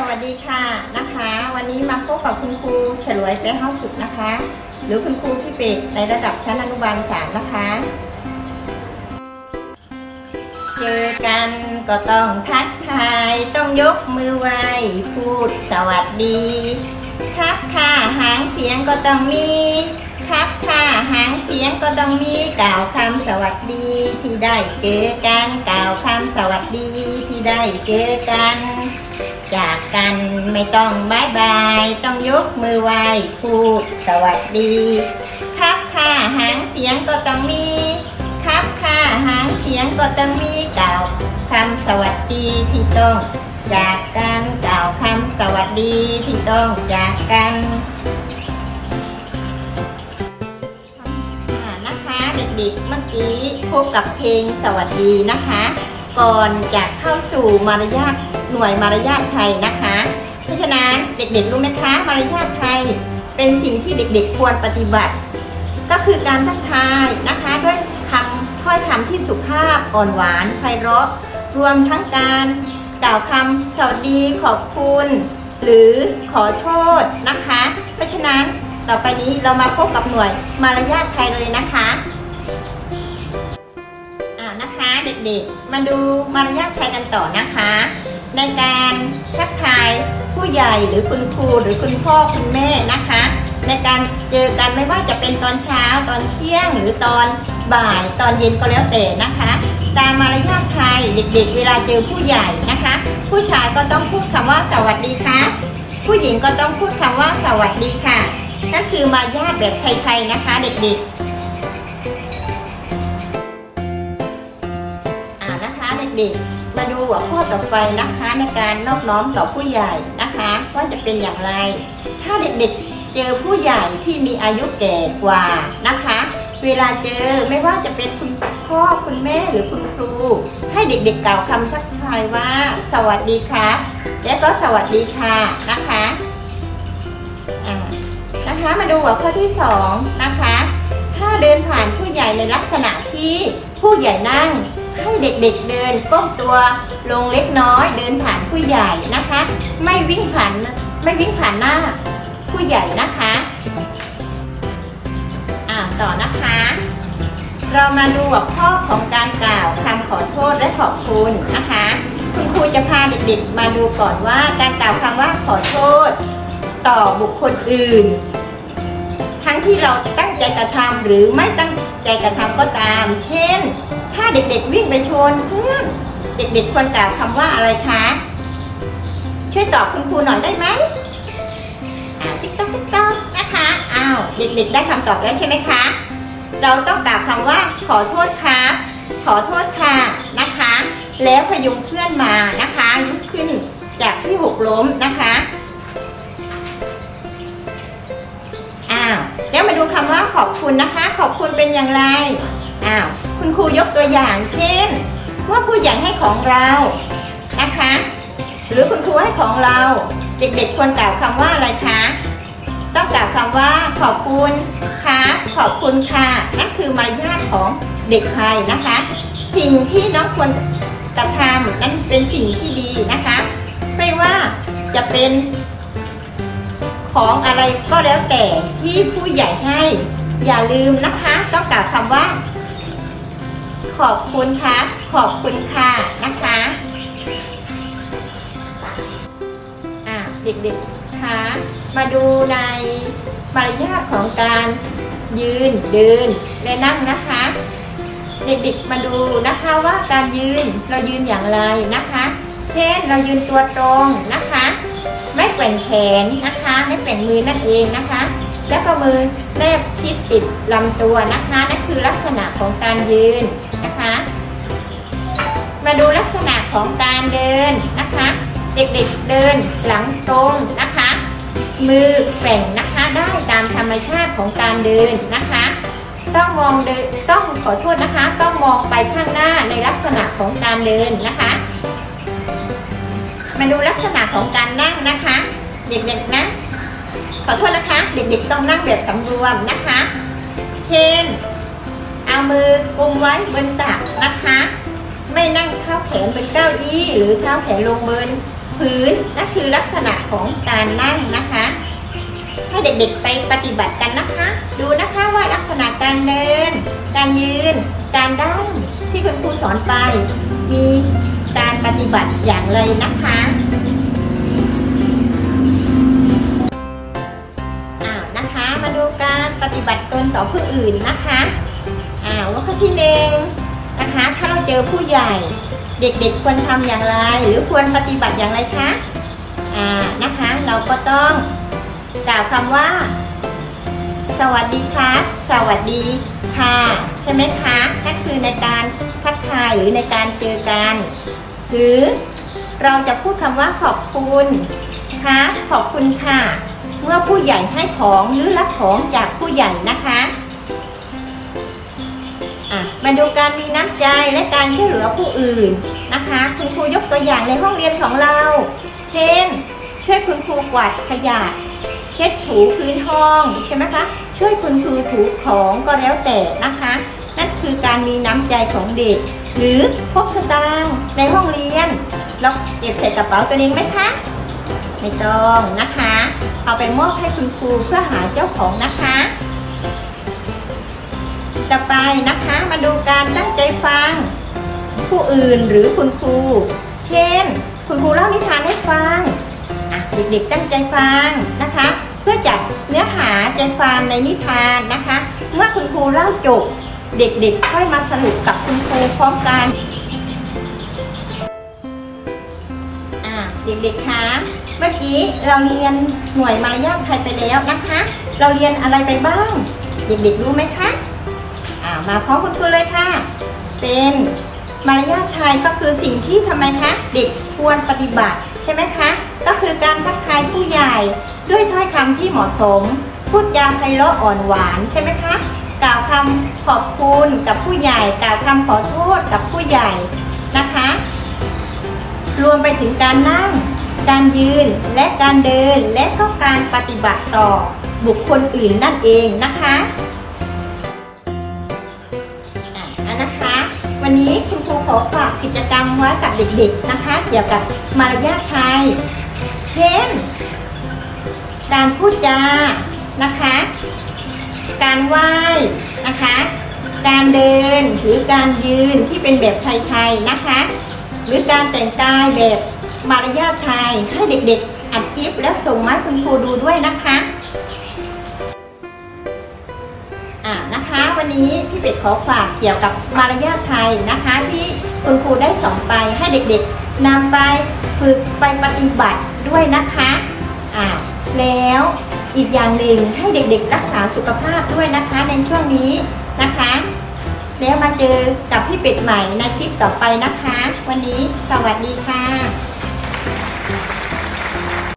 สวัสดีค่ะนะคะ วันนี้มาพบกับคุณครูเฉลวยแป้เฮาสุขนะคะ หรือคุณครูพี่เป็ดในระดับชั้นอนุบาลสามนะคะเจอกันก็ต้องทักทายต้องยกมือไหว้พูดสวัสดี ครับค่ะหางเสียงก็ต้องมี ครับค่ะหางเสียงก็ต้องมีกล่าวคำสวัสดีที่ได้เจอกันกล่าวคำสวัสดีที่ได้เจอกัน จากกันไม่ต้องบายบาย ต้องยกมือไหว้พูดสวัสดี ครับค่ะหางเสียงก็ต้องมี ครับค่ะหางเสียงก็ต้องมีกล่าวคำสวัสดีที่ต้อง จากกันกล่าวคำสวัสดีที่ต้องจากกันนะคะเด็กๆเมื่อกี้พบกับเพลงสวัสดีนะคะ ก่อนจะเข้าสู่มารยาท หน่วยมารยาทไทยนะคะ เพราะฉะนั้นเด็กๆรู้ไหมคะมารยาทไทยเป็นสิ่งที่เด็กๆควรปฏิบัติ ก็คือการทักทายนะคะด้วยคำถ้อยคำที่สุภาพอ่อนหวานไพเราะ รวมทั้งการกล่าวคำสวัสดีขอบคุณ หรือขอโทษนะคะ เพราะฉะนั้นต่อไปนี้เรามาพบกับหน่วยมารยาทไทยเลยนะคะอ่านะคะเด็กๆ มาดูมารยาทไทยกันต่อนะคะ ในการทักทายผู้ใหญ่หรือคุณครูหรือคุณพ่อคุณแม่นะคะ ในการเจอกันไม่ว่าจะเป็นตอนเช้าตอนเที่ยงหรือตอนบ่ายตอนเย็นก็แล้วแต่นะคะ ตามมารยาทไทยเด็กๆ เวลาเจอผู้ใหญ่นะคะ ผู้ชายก็ต้องพูดคำว่าสวัสดีค่ะผู้หญิงก็ต้องพูดคำว่าสวัสดีค่ะนั่นคือมารยาทแบบไทยๆนะคะ เด็กๆอ่านะคะเด็กๆ มาดูหัวข้อต่อไปนะคะในการนอบน้อมต่อผู้ใหญ่นะคะว่าจะเป็นอย่างไร ถ้าเด็กๆเจอผู้ใหญ่ที่มีอายุแก่กว่านะคะ เวลาเจอไม่ว่าจะเป็นคุณพ่อคุณแม่หรือคุณครู ให้เด็กๆกล่าวคำทักทายว่า สวัสดีครับ และก็สวัสดีค่ะนะคะนะคะมาดูหัวข้อที่สองนะคะถ้าเดินผ่านผู้ใหญ่ในลักษณะที่ผู้ใหญ่นั่ง ให้เด็กๆเดินก้มตัวลงเล็กน้อย เดินผ่านผู้ใหญ่นะคะ ไม่วิ่งผ่านไม่วิ่งผ่านหน้า ผู้ใหญ่นะคะอ่าต่อนะคะ เรามาดูหัวข้อของการกล่าวคำขอโทษและขอบคุณนะคะ คุณครูจะพาเด็กๆมาดูก่อนว่าการกล่าวคำว่าขอโทษ ต่อบุคคลอื่น ทั้งที่เราตั้งใจกระทำหรือไม่ตั้งใจกระทำก็ตาม เช่น ถ้าเด็กๆวิ่งไปชนเพื่อนเด็กๆควรกล่าวคำว่าอะไรคะ ช่วยตอบคุณครูหน่อยได้ไหมอ่าติ๊กต๊อกติ๊กต๊อกนะคะอ้าวเด็กๆได้คำตอบแล้วใช่ไหมคะ เราต้องกล่าวคำว่าขอโทษครับ ขอโทษค่ะนะคะ แล้วพยุงเพื่อนมานะคะลุกขึ้นจากที่หกล้มนะคะอ้าวแล้วมาดูคำว่าขอบคุณนะคะ ขอบคุณเป็นอย่างไร อ้าวคุณครูยกตัวอย่างเช่น ว่าผู้ใหญ่ให้ของเรานะคะ หรือคุณครูให้ของเราเด็กๆควรกล่าวคำว่าอะไรคะ ต้องกล่าวคำว่าขอบคุณครับขอบคุณค่ะนั่นคือมารยาทของเด็กไทยนะคะ สิ่งที่น้องควรกระทำนั้นเป็นสิ่งที่ดีนะคะ ไม่ว่าจะเป็นของอะไรก็แล้วแต่ที่ผู้ใหญ่ให้ อย่าลืมนะคะ ต้องกล่าวคำว่า ขอบคุณครับ ขอบคุณค่ะนะคะอะเด็กๆคะมาดูในมารยาทของการยืนเดินและนั่งนะคะ เด็กๆมาดูนะคะว่าการยืนเรายืนอย่างไรนะคะ เช่นเรายืนตัวตรงนะคะ ไม่แกว่งแขนนะคะ ไม่แกว่งมือนั่นเองนะคะ แล้วก็มือแนบชิดติดลำตัวนะคะนั่นคือลักษณะของการยืน นะคะ มาดูลักษณะของการเดินนะคะ เด็กๆเดินหลังตรงนะคะ มือแกว่งนะคะได้ตามธรรมชาติของการเดินนะคะ ต้องมองเดินต้องขอโทษนะคะ ต้องมองไปข้างหน้าในลักษณะของการเดินนะคะ มาดูลักษณะของการนั่งนะคะ เด็กๆนะขอโทษนะคะ เด็กๆต้องนั่งแบบสำรวมนะคะ เช่น เอามือกุมไว้บนตักนะคะ ไม่นั่งเท้าแขนบนเก้าอี้หรือเท้าแขนลงบนพื้นนั่นคือลักษณะของการนั่งนะคะ ให้เด็กๆไปปฏิบัติกันนะคะ ดูนะคะว่าลักษณะการเดิน การยืน การนั่งที่คุณครูสอนไป มีการปฏิบัติอย่างไรนะคะอ้าวนะคะ มาดูการปฏิบัติตนต่อผู้อื่นนะคะ ที่หนึ่งนะคะ ถ้าเราเจอผู้ใหญ่ เด็กๆควรทำอย่างไร หรือควรปฏิบัติอย่างไรคะอ่านะคะ เราก็ต้องกล่าวคำว่า สวัสดีครับ สวัสดีค่ะ ใช่ไหมคะนั่นคือในการทักทายหรือในการเจอกัน หรือเราจะพูดคำว่าขอบคุณครับขอบคุณค่ะ เมื่อผู้ใหญ่ให้ของหรือรับของจากผู้ใหญ่นะคะ อะมาดูการมีน้ำใจและการช่วยเหลือผู้อื่นนะคะ คุณครูยกตัวอย่างในห้องเรียนของเรา เช่น ช่วยคุณครูกวาดขยะ เช็ดถูพื้นห้องใช่ไหมคะ ช่วยคุณครูถูของก็แล้วแต่นะคะ นั่นคือการมีน้ำใจของเด็ก หรือพกสตางค์ในห้องเรียนเราเก็บใส่กระเป๋าตัวเองไหมคะไม่ต้องนะคะ เอาไปมอบให้คุณครูเพื่อหาเจ้าของนะคะ ต่อไปนะคะ มาดูการตั้งใจฟัง ผู้อื่นหรือคุณครู เช่น คุณครูเล่านิทานให้ฟังเด็กๆตั้งใจฟังนะคะ เพื่อจับเนื้อหาใจความในนิทานนะคะ เมื่อคุณครูเล่าจบ เด็กๆค่อยมาสรุปกับคุณครูพร้อมกันเด็กๆ คะ เมื่อกี้เราเรียนหน่วยมารยาทไทยไปแล้วนะคะ เราเรียนอะไรไปบ้าง เด็กๆ รู้ไหมคะ อ่ามาพร้อมคุณครูเลยค่ะ เป็นมารยาทไทยก็คือสิ่งที่ทำไมคะเด็กควรปฏิบัติใช่ไหมคะ ก็คือการทักทายผู้ใหญ่ด้วยถ้อยคำที่เหมาะสม พูดจาไพเราะอ่อนหวานใช่ไหมคะกล่าวคำขอบคุณกับผู้ใหญ่ กล่าวคำขอโทษกับผู้ใหญ่นะคะ รวมไปถึงการนั่ง การยืนและการเดินและก็การปฏิบัติต่อบุคคลอื่นนั่นเองนะคะ นี้คุณครูขอฝากกิจกรรมไว้กับเด็กๆนะคะ เกี่ยวกับมารยาทไทย เช่น การพูดจานะคะ การไหว้นะคะ การเดินหรือการยืนที่เป็นแบบไทยๆนะคะ หรือการแต่งกายแบบมารยาทไทยให้เด็กๆอัดคลิปแล้วส่งมาให้คุณครูดูด้วยนะคะ วันนี้พี่เป็ดขอฝากเกี่ยวกับมารยาทไทยนะคะ ที่คุณครูได้สอนไปให้เด็กๆนำไปฝึกไปปฏิบัติด้วยนะคะอ่าแล้วอีกอย่างหนึ่งให้เด็กๆ รักษาสุขภาพด้วยนะคะในช่วงนี้นะคะ แล้วมาเจอกับพี่เป็ดใหม่ในคลิปต่อไปนะคะ วันนี้สวัสดีค่ะ